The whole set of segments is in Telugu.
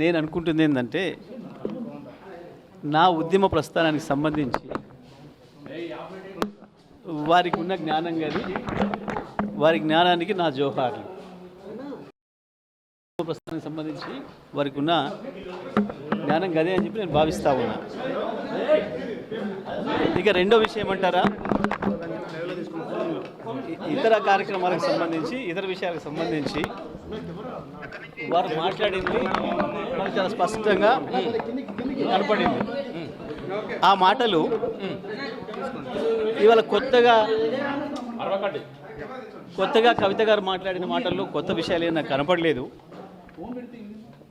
నేను అనుకుంటుంది ఏంటంటే నా ఉద్యమ ప్రస్థానానికి సంబంధించి వారికి ఉన్న జ్ఞానం కానీ వారి జ్ఞానానికి నా జోహార్లు. ఉద్యమ ప్రస్థానానికి సంబంధించి వారికి ఉన్న జ్ఞానం గదే అని చెప్పి నేను భావిస్తా ఉన్నా. ఇక రెండో విషయం అంటారా ఇతర కార్యక్రమాలకు సంబంధించి ఇతర విషయాలకు సంబంధించి వారు మాట్లాడింది. చాలా స్పష్టంగా కనపడింది. ఆ మాటలు ఇవాళ కొత్తగా కొత్తగా కవిత గారు మాట్లాడిన మాటల్లో కొత్త విషయాలు ఏమైనా నాకు కనపడలేదు.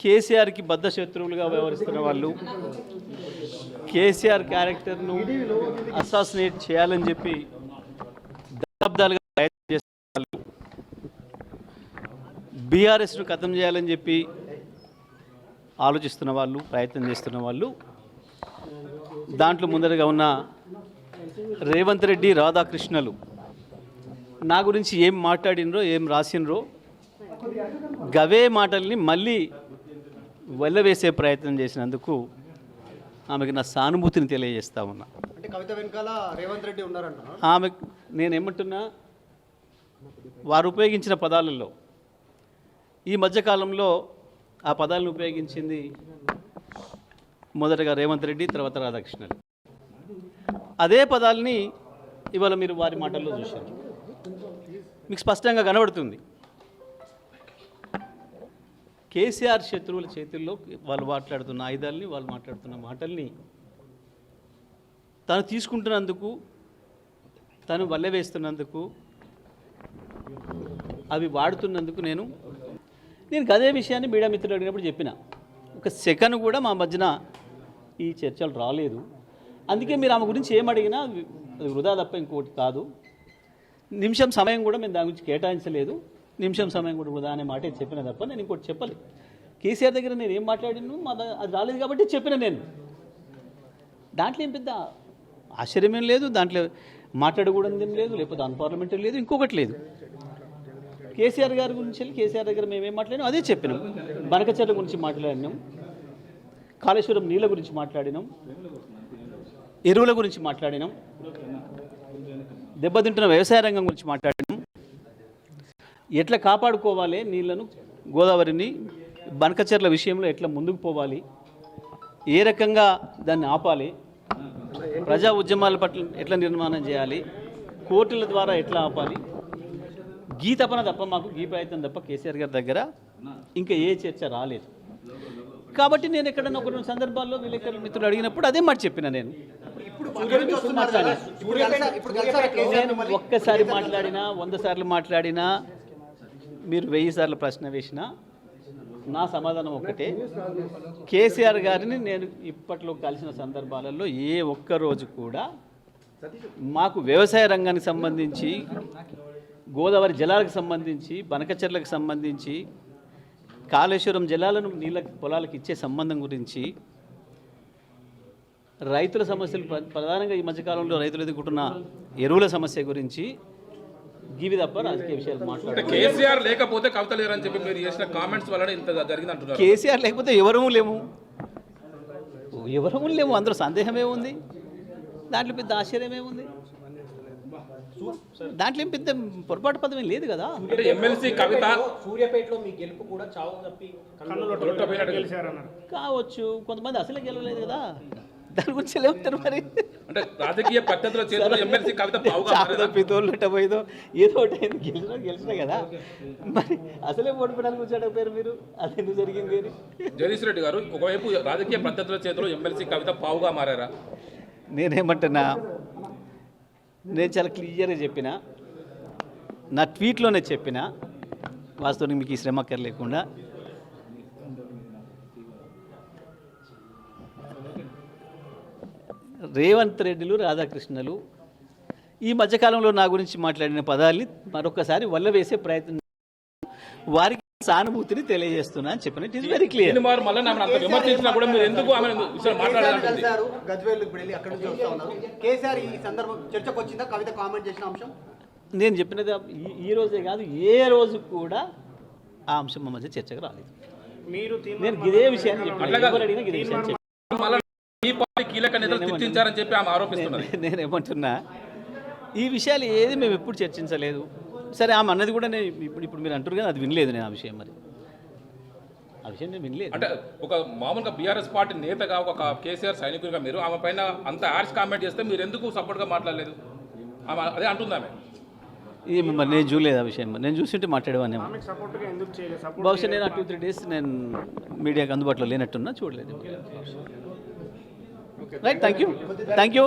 కేసీఆర్కి బద్ధ శత్రువులుగా వ్యవహరిస్తున్న వాళ్ళు కేసీఆర్ క్యారెక్టర్ను అసాసినేట్ చేయాలని చెప్పి దశాబ్దాలుగా ప్రయత్నం చేస్తారు బీఆర్ఎస్ను ఖతం చేయాలని చెప్పి ఆలోచిస్తున్న వాళ్ళు ప్రయత్నం చేస్తున్న వాళ్ళు దాంట్లో ముందరగా ఉన్న రేవంత్ రెడ్డి రాధాకృష్ణలు నా గురించి ఏం మాట్లాడినరో ఏం రాసినరో గవే మాటల్ని మళ్ళీ వెళ్ళవేసే ప్రయత్నం చేసినందుకు ఆమెకి నా సానుభూతిని తెలియజేస్తా ఉన్నా. అంటే కవిత వెనకాల రేవంత్ రెడ్డి ఉన్నారంట ఆమె నేను ఏమంటున్నా వారు ఉపయోగించిన పదాలలో ఈ మధ్యకాలంలో ఆ పదాలను ఉపయోగించింది మొదటగా రేవంత్ రెడ్డి తర్వాత రాధాకృష్ణన్. అదే పదాలని ఇవాళ మీరు వారి మాటల్లో చూశారు. మీకు స్పష్టంగా కనబడుతుంది. కేసీఆర్ శత్రువుల చేతుల్లో వాళ్ళు మాట్లాడుతున్న ఆయుధాలని వాళ్ళు మాట్లాడుతున్న మాటల్ని తను తీసుకుంటున్నందుకు తను వల్లెవేస్తున్నందుకు అవి వాడుతున్నందుకు నేను నేను అదే విషయాన్ని మీడియా మిత్రులు అడిగినప్పుడు చెప్పిన. ఒక సెకండ్ కూడా మా మధ్యన ఈ చర్చలు రాలేదు. అందుకే మీరు ఆమె గురించి ఏమడిగినా అది వృధా తప్ప ఇంకోటి కాదు. నిమిషం సమయం కూడా మేము దాని గురించి కేటాయించలేదు. నిమిషం సమయం కూడా వృధా అనే మాట చెప్పిన తప్ప నేను ఇంకోటి చెప్పలేదు కేసీఆర్ దగ్గర నేను ఏం మాట్లాడిను మా అది రాలేదు కాబట్టి చెప్పిన నేను. దాంట్లో ఏం పెద్ద ఆశ్చర్యమేం లేదు దాంట్లో మాట్లాడకూడదు ఏం లేదు లేకపోతే అన్పార్లమెంటరీ లేదు ఇంకొకటి లేదు. కేసీఆర్ గారి గురించి వెళ్ళి కేసీఆర్ దగ్గర మేమేం మాట్లాడినాం? అదే చెప్పినాం. బనకచెట్ల గురించి మాట్లాడినాం. కాళేశ్వరం నీళ్ళ గురించి మాట్లాడినాం. ఎరువుల గురించి మాట్లాడినాం. దెబ్బతింటున్న వ్యవసాయ రంగం గురించి మాట్లాడినాం. ఎట్లా కాపాడుకోవాలి నీళ్ళను? గోదావరిని బనకచెర్ల విషయంలో ఎట్లా ముందుకు పోవాలి? ఏ రకంగా దాన్ని ఆపాలి? ప్రజా ఉద్యమాల పట్ల ఎట్లా నిర్మాణం చేయాలి? కోర్టుల ద్వారా ఎట్లా ఆపాలి? గీ తపన తప్ప మాకు గీ ప్రయత్నం తప్ప కేసీఆర్ గారి దగ్గర ఇంకా ఏ చర్చ రాలేదు. కాబట్టి నేను ఎక్కడన్నా ఒక రెండు సందర్భాల్లో విలేకరుల మిత్రులు అడిగినప్పుడు అదే మాట చెప్పిన నేను. ఒక్కసారి మాట్లాడినా వంద సార్లు మాట్లాడినా మీరు వెయ్యి సార్లు ప్రశ్న వేసినా నా సమాధానం ఒకటే కేసీఆర్ గారిని నేను ఇప్పట్లో కలిసిన సందర్భాలలో ఏ ఒక్క రోజు కూడా మాకు వ్యవసాయ రంగానికి సంబంధించి గోదావరి జలాలకు సంబంధించి బనకచెర్లకు సంబంధించి కాళేశ్వరం జలాలను నీళ్ళ పొలాలకు ఇచ్చే సంబంధం గురించి రైతుల సమస్యలు ప్ర- ప్రధానంగా ఈ మధ్యకాలంలో రైతులు ఎదుర్కొంటున్న ఎరువుల సమస్య గురించి గివి తప్ప రాజకీయ విషయాలు మాట్లాడారు కేసీఆర్ లేకపోతే కవిత లేరని చెప్పి మీరు చేసిన కామెంట్స్ వలన ఇంత జరిగింది అంటున్నారు కేసీఆర్ లేకపోతే ఎవరూ లేము. ఎవరూ లేము అందులో సందేహమే ఉంది. దాంట్లో పెద్ద ఆశ్చర్యం ఏముంది దాంట్లో ఏం పెద్ద పొరపాటు పదం లేదు కదా? అంటే ఎమ్మెల్సీ కవిత సూర్యాపేటలో మీ గెలుపు కూడా చావు తప్పి కావచ్చు కొంతమంది అసలే గెలవలేదు కదా. దాని గురించి ఉంటారు మరి? అంటే రాజకీయ పద్ధతుల చేతిలో ఎమ్మెల్సీ కవిత పావుగా పోయిదో ఏదో ఒకటి అయింది గెలిచినా గెలిచినా కదా. మరి అసలే ఓడిపోవడానికి కూర్చోడపోయారు మీరు? అది ఎందుకు జరిగింది అని? జగదీష్ రెడ్డి గారు ఒకవైపు రాజకీయ పద్ధతుల చేతిలో ఎమ్మెల్సీ కవిత పావుగా మారారా? నేనేమంటున్నా నేను చాలా క్లియర్గా చెప్పిన. నా ట్వీట్లోనే చెప్పిన. వాస్తవానికి మీకు ఈ శ్రమ లేకుండా రేవంత్ రెడ్డిలు రాధాకృష్ణలు ఈ మధ్యకాలంలో నా గురించి మాట్లాడిన పదాల్ని మరొకసారి వల్ల వేసే ప్రయత్నం వారికి సానుభూతిని తెలియజేస్తున్నా అని చెప్పిన ఇట్ ఈస్ వెరీ క్లియర్ మారు మళ్ళీ అంత విమర్శించినా కూడా మీరు ఎందుకు ఆమె విషయం కేసీఆర్ మాట్లాడాలంటుంది కలిసారు గజ్వేల్ ఇప్పుడు వెళ్ళి అక్కడి నుంచి వస్తా ఉన్నారు. కేసీఆర్ ఈ సందర్భం చర్చకు వచ్చిందా? కవిత కామెంట్ చేసిన అంశం? నేను చెప్పినది ఈ- రోజే కాదు ఏ రోజు కూడా ఆ అంశం మా మధ్య చర్చకు రాలేదు. మీరు నేను ఇదే విషయాన్ని చెప్పిన ఇదే విషయాన్ని ఈ పార్టీ కీలక నేతలు తిట్టించారని చెప్పి ఆమె ఆరోపిస్తున్నది. నేను ఏమంటున్నా ఈ విషయాలు ఏది మేము ఎప్పుడు చర్చించలేదు. సరే ఆమె అన్నది కూడా నేను ఇప్పుడు ఇప్పుడు మీరు అంటారు కదా అది వినలేదు నేను ఆ విషయం మరి. ఆ విషయం నేను వినలేదు. అంటే ఒక మామూలుగా బీఆర్ఎస్ పార్టీ నేతగా ఒక కేసీఆర్ సైనికుడిగా మీరు ఆమె పైన అంత యాడ్స్ కామెంట్ చేస్తే మీరు ఎందుకు సపోర్ట్గా మాట్లాడలేదు? ఆమె అదే అంటుంది ఆమె? ఇది మరి నేను చూడలేదు ఆ విషయం మరి. నేను చూసింటే మాట్లాడేవాడిని సపోర్ట్గా ఎందుకు చేయలేదు? సపోర్ట్ బహుశా నేను ఆ టూ త్రీ డేస్ నేను మీడియాకి అందుబాటులో లేనట్టున్నా చూడలేదు. Right thank you thank you